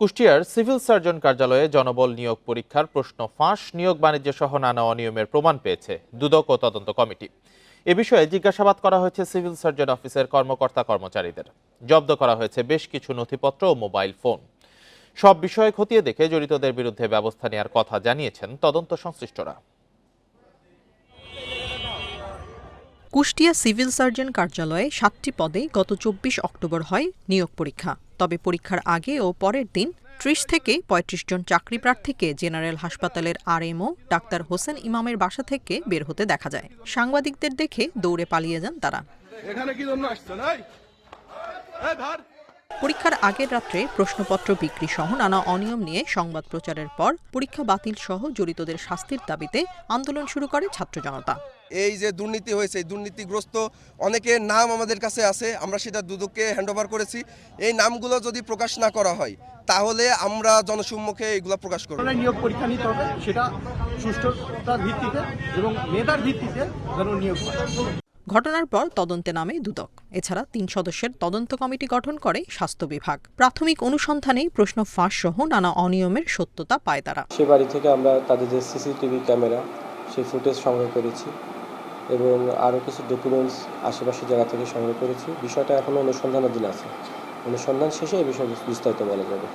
কুষ্টিয়ার civil surgeon কার্যালয়ে জনবল নিয়োগ পরীক্ষার প্রশ্ন ফাঁস, নিয়োগ বাণিজ্য সহ নানা অনিয়মের প্রমাণ পেয়েছে দুদক ও তদন্ত কমিটি। এ বিষয়ে জিজ্ঞাসাবাদ করা হয়েছে সিভিল সার্জন অফিসের কর্মকর্তা কর্মচারীদের। জব্দ করা হয়েছে বেশ কিছু নথিপত্র ও মোবাইল ফোন। সব বিষয়ে খতিয়ে দেখে জড়িতদের বিরুদ্ধে ব্যবস্থা নেওয়ার কথা জানিয়েছেন তদন্ত সংশ্লিষ্টরা। কুষ্টিয়া সিভিল সার্জন কার্যালয়ে সাতটি পদে গত চব্বিশ অক্টোবর হয় নিয়োগ পরীক্ষা। তবে পরীক্ষার আগে ও পরের দিন ত্রিশ থেকে পঁয়ত্রিশ জন চাকরি প্রার্থীকে জেনারেল হাসপাতালের আরএমও ডাক্তার হোসেন ইমামের বাসা থেকে বের হতে দেখা যায়। সাংবাদিকদের দেখে দৌড়ে পালিয়ে যান তারা। এখানে কি জন্য পরীক্ষার আগের রাত্রে প্রশ্নপত্র বিক্রি সহ নানা অনিয়ম নিয়ে সংবাদ প্রচারের পর পরীক্ষা বাতিল সহ জড়িতদের শাস্তির দাবিতে আন্দোলন শুরু করে ছাত্র জনতা। এই যে দুর্নীতি হয়েছে এই দুর্নীতিগ্রস্ত অনেকের নাম আমাদের কাছে আছে আমরা সেটা দুদককে হ্যান্ডওভার করেছি। এই নামগুলো যদি প্রকাশ না করা হয় তাহলে আমরা জনসম্মুখে এগুলো প্রকাশ করব। নিয়োগ পরীক্ষা নিতে হবে সেটা সুষ্ঠুতার ভিত্তিতে এবং মেধার ভিত্তিতে যেন নিয়োগ হয়। ঘটনার পর তদন্তে নামে দুদক। এছাড়া তিন সদস্যের তদন্ত কমিটি গঠন করে স্বাস্থ্য বিভাগ। প্রাথমিক অনুসন্ধানেই প্রশ্ন ফাঁস সহ নানা অনিয়মের সত্যতা পায় তারা। সে বাড়ি থেকে আমরা তাদের যে সিসিটিভি ক্যামেরা সেই ফুটেজ সংগ্রহ করেছি এবং আরও কিছু ডকুমেন্টস আশেপাশের জায়গা থেকে সংগ্রহ করেছি। বিষয়টা এখনও অনুসন্ধানাধীন আছে। অনুসন্ধান শেষে এই বিষয়ে বিস্তারিত বলা যাবে।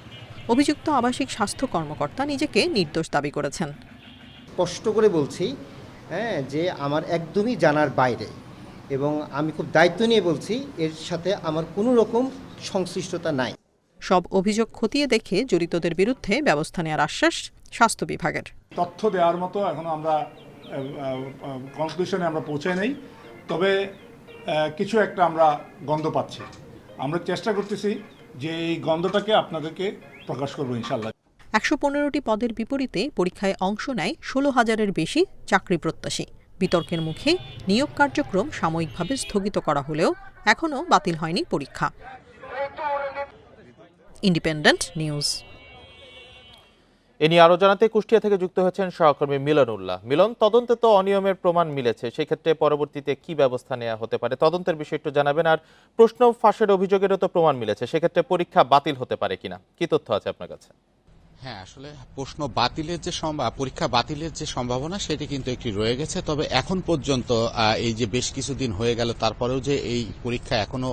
অভিযুক্ত আবাসিক স্বাস্থ্য কর্মকর্তা নিজেকে নির্দোষ দাবি করেছেন। স্পষ্ট করে বলছি হ্যাঁ যে আমার একদমই জানার বাইরে এবং আমি খুব দায়িত্ব নিয়ে বলছি এর সাথে আমার কোনো রকম সংশ্লিষ্টতা নাই। সব অভিযোগ খতিয়ে দেখে জড়িতদের বিরুদ্ধে ব্যবস্থা নেওয়ার আশ্বাস স্বাস্থ্য বিভাগের। তথ্য দেওয়ার মতো এখনও আমরা কনক্লুশনে আমরা পৌঁছে নেই। তবে কিছু একটা আমরা গন্ধ পাচ্ছি। আমরা চেষ্টা করতেছি যে এই গন্ধটাকে আপনাদেরকে প্রকাশ করব ইনশাল্লাহ একশো পনেরোটি পদের বিপরীতে পরীক্ষায় অংশ নেয় ষোলো হাজারের বেশি চাকরি প্রত্যাশী। বিতর্কের মুখে নিয়োগ কার্যক্রম সাময়িকভাবে স্থগিত করা হলেও এখনও বাতিল হয়নি পরীক্ষা। Independent news. এ নিয়ে আরও জানাতে কুষ্টিয়া থেকে যুক্ত হয়েছেন সহকর্মী মিলন উল্লাহ মিলন, তদন্তে তো অনিয়মের প্রমাণ মিলেছে। সেক্ষেত্রে পরবর্তীতে কি ব্যবস্থা নেওয়া হতে পারে? তদন্তের বিষয় একটু জানাবেন। আর প্রশ্ন ফাঁসের অভিযোগেরও তো প্রমাণ মিলেছে। সেক্ষেত্রে পরীক্ষা বাতিল হতে পারে কিনা? কি তথ্য আছে আপনার কাছে? হ্যাঁ আসলে প্রশ্ন বাতিলের যে পরীক্ষা বাতিলের যে সম্ভাবনা, সেটি কিন্তু একটি রয়ে গেছে। তবে এখন পর্যন্ত এই যে বেশ কিছুদিন হয়ে গেল, তারপরেও যে এই পরীক্ষা এখনও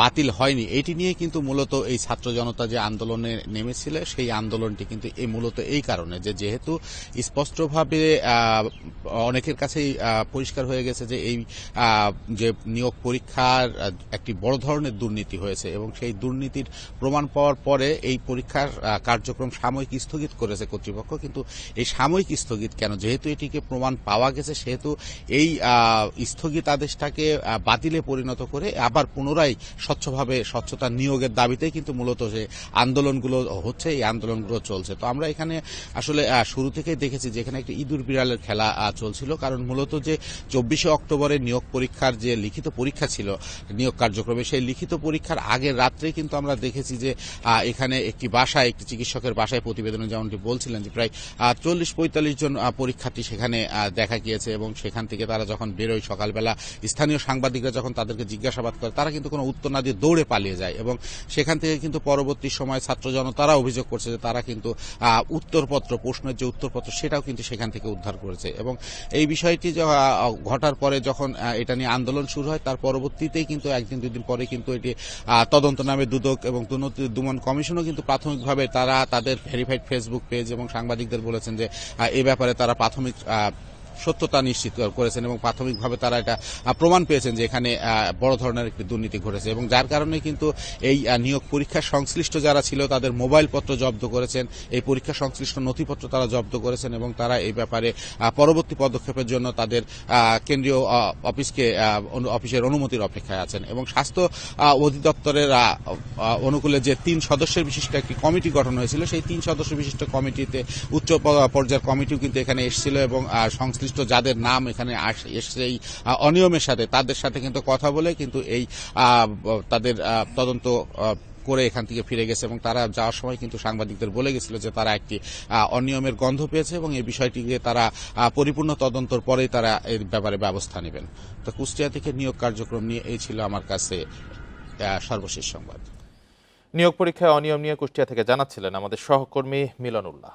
বাতিল হয়নি, এটি নিয়ে কিন্তু মূলত এই ছাত্র জনতা যে আন্দোলনে নেমেছিল, সেই আন্দোলনটি কিন্তু এই মূলত এই কারণে যে যেহেতু স্পষ্টভাবে অনেকের কাছেই পরিষ্কার হয়ে গেছে যে এই যে নিয়োগ পরীক্ষার একটি বড় ধরনের দুর্নীতি হয়েছে এবং সেই দুর্নীতির প্রমাণ পাওয়ার পরে এই পরীক্ষার কার্যক্রম সাময়িক স্থগিত করেছে কর্তৃপক্ষ, কিন্তু এই সাময়িক স্থগিত কেন? যেহেতু এটিকে প্রমাণ পাওয়া গেছে, সেহেতু এই স্থগিত আদেশটাকে বাতিলে পরিণত করে আবার পুনরায় স্বচ্ছভাবে স্বচ্ছতা নিয়োগের দাবিতেই কিন্তু মূলত যে আন্দোলনগুলো হচ্ছে, এই আন্দোলনগুলো চলছে। তো আমরা এখানে আসলে শুরু থেকেই দেখেছি যে এখানে একটি ইঁদুর বিড়ালের খেলা চলছিল। কারণ মূলত যে চব্বিশে অক্টোবরে নিয়োগ পরীক্ষার যে লিখিত পরীক্ষা ছিল, নিয়োগ কার্যক্রমে, সেই লিখিত পরীক্ষার আগের রাত্রেই কিন্তু আমরা দেখেছি যে এখানে একটি বাসায়, একটি চিকিৎসকের বাসায় প্রতিবেদনে যেমনটি বলছিলেন যে প্রায় চল্লিশ পঁয়তাল্লিশ জন পরীক্ষার্থী সেখানে দেখা গিয়েছে এবং সেখান থেকে তারা যখন বেরোয় সকালবেলা, স্থানীয় সাংবাদিকরা যখন তাদেরকে জিজ্ঞাসাবাদ করে, তারা কিন্তু কোনো উত্তর না দিয়ে দৌড়ে পালিয়ে যায় এবং সেখান থেকে কিন্তু পরবর্তী সময় ছাত্র জনতারা অভিযোগ করছে যে তারা কিন্তু উত্তরপত্র, প্রশ্নের যে উত্তরপত্র সেটাও কিন্তু সেখান থেকে উদ্ধার করেছে এবং এই বিষয়টি ঘটার পরে যখন এটা নিয়ে আন্দোলন শুরু হয়, তার পরবর্তীতেই কিন্তু একদিন দুদিন পরে কিন্তু এটি তদন্ত নামে দুদক এবং দমন কমিশনও কিন্তু প্রাথমিকভাবে তারা তাদের ভেরিফাইড ফেসবুক পেজ এবং সাংবাদিকদের বলেছেন যে এ ব্যাপারে তারা প্রাথমিক সত্যতা নিশ্চিত করেছেন এবং প্রাথমিকভাবে তারা এটা প্রমাণ পেয়েছেন যে এখানে বড় ধরনের একটি দুর্নীতি ঘটেছে এবং যার কারণে কিন্তু এই নিয়োগ পরীক্ষার সংশ্লিষ্ট যারা ছিল তাদের মোবাইল পত্র জব্দ করেছেন। এই পরীক্ষা সংশ্লিষ্ট নথিপত্র তারা জব্দ করেছেন এবং তারা এই ব্যাপারে পরবর্তী পদক্ষেপের জন্য তাদের কেন্দ্রীয় অফিসকে অফিসের অনুমতির অপেক্ষায় আছেন এবং স্বাস্থ্য অধিদপ্তরের অনুকূলে যে তিন সদস্যের বিশিষ্ট একটি কমিটি গঠন হয়েছিল সেই তিন সদস্য বিশিষ্ট কমিটিতে উচ্চ পর্যায়ের কমিটিও কিন্তু এখানে এসেছিল এবং আহ, সংশ্লিষ্ট যাদের নাম এখানে এসছে এই অনিয়মের সাথে, তাদের সাথে কিন্তু কথা বলে কিন্তু এই তাদের তদন্ত করে এখান থেকে ফিরে গেছে এবং তারা যাওয়ার সময় কিন্তু সাংবাদিকদের বলে গেছিল যে তারা একটি অনিয়মের গন্ধ পেয়েছে এবং এই বিষয়টিকে তারা পরিপূর্ণ তদন্তর পরেই তারা এর ব্যাপারে ব্যবস্থা নেবেন। তো কুষ্টিয়া থেকে নিয়োগ কার্যক্রম নিয়ে এই ছিল আমার কাছে সর্বশেষ সংবাদ। নিয়োগ পরীক্ষায় অনিয়ম নিয়ে কুষ্টিয়া থেকে জানাচ্ছিলেন আমাদের সহকর্মী মিলন উল্লাহ।